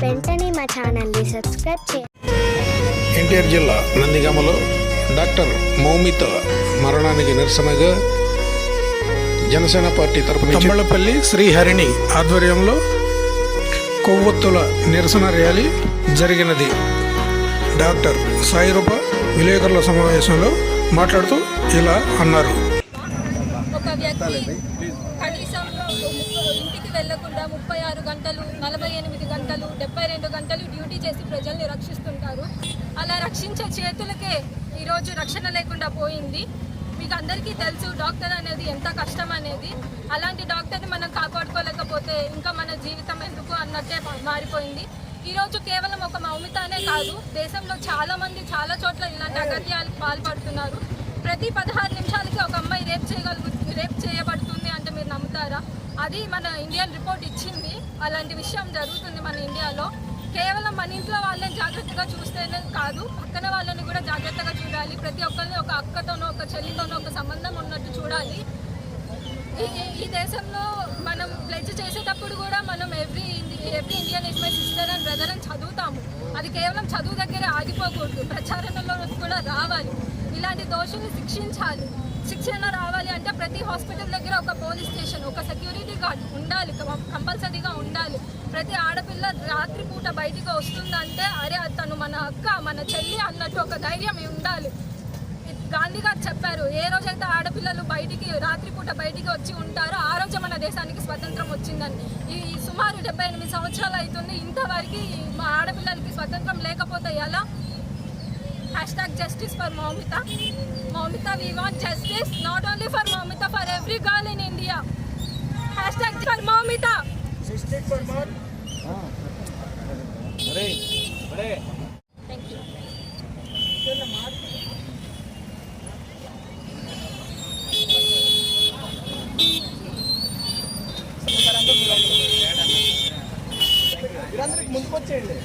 వెంటనే మా ఛానల్ని సబ్స్క్రైబ్ చేయండి ఎన్టీఆర్ జిల్లా నందిగామలో డాక్టర్ మౌమిత మరణానికి నిరసనగా జనసేన పార్టీ తరపున తమ్మళ్ళపల్లి శ్రీహరిణి ఆధ్వర్యంలో కొవ్వొత్తుల నిరసన ర్యాలీ జరిగినది. డాక్టర్ సాయిరూప విలేకరుల సమావేశంలో మాట్లాడుతూ ఇలా అన్నారు. ఒక వ్యక్తి కనీసం ఇంటికి వెళ్ళకుండా ముప్పై ఆరు గంటలు నలభై ఎనిమిది గంటలు డెబ్బై రెండు గంటలు డ్యూటీ చేసి ప్రజల్ని రక్షిస్తుంటారు. అలా రక్షించే చేతులకే ఈరోజు రక్షణ లేకుండా పోయింది. మీకు అందరికీ తెలుసు డాక్టర్ అనేది ఎంత కష్టం అనేది. అలాంటి డాక్టర్ని మనం కాపాడుకోలేకపోతే ఇంకా మన జీవితం ఎందుకు అన్నట్టే మారిపోయింది. ఈరోజు కేవలం ఒక మౌమితానే కాదు దేశంలో చాలామంది చాలా చోట్ల ఇలాంటి అగత్యాలకు పాల్పడుతున్నారు. ప్రతి పదహారు నిమిషాలకి ఒక అమ్మాయి రేప్ చేయగలుగు రేప్ చేయబడుతుంది. అది మన ఇండియన్ రిపోర్ట్ ఇచ్చింది. అలాంటి విషయం జరుగుతుంది మన ఇండియాలో. కేవలం మన ఇంట్లో వాళ్ళని జాగ్రత్తగా చూస్తేనే కాదు పక్కన వాళ్ళని కూడా జాగ్రత్తగా చూడాలి. ప్రతి ఒక్కరిని ఒక అక్కతోనో ఒక చెల్లితోనో ఒక సంబంధం ఉన్నట్టు చూడాలి. ఈ- ఈ- దేశంలో మనం ప్లెజ్ చేసేటప్పుడు కూడా మనం every every Indian is my sister and brother అని చదువుతాము. అది కేవలం చదువు దగ్గరే ఆగిపోకూడదు. ప్రచారంలో కూడా రావాలి. ఇలాంటి దోషుల్ని శిక్షించాలి. శిక్షణ రావాలి అంటే ప్రతి హాస్పిటల్ దగ్గర ఒక పోలీస్ స్టేషన్ ఒక సెక్యూరిటీ గార్డ్ ఉండాలి కంపల్సరీగా ఉండాలి. ప్రతి ఆడపిల్ల రాత్రిపూట బయటికి వస్తుందంటే అరే తను మన అక్క మన చెల్లి అన్నట్టు ఒక ధైర్యం ఉండాలి. గాంధీ గారు చెప్పారు ఏ రోజైతే ఆడపిల్లలు బయటికి రాత్రిపూట బయటికి వచ్చి ఉంటారో ఆ రోజు మన దేశానికి స్వతంత్రం వచ్చిందని. ఈ సుమారు డెబ్బై ఎనిమిది సంవత్సరాలు అవుతుంది ఇంతవరకు మా ఆడపిల్లలకి స్వతంత్రం లేకపోతే ఎలా? Hashtag justice for Moumita. Moumita we want justice not only for Moumita for every girl in India hashtag for Moumita thank you మీరందరికి ముందుకు వచ్చేయండి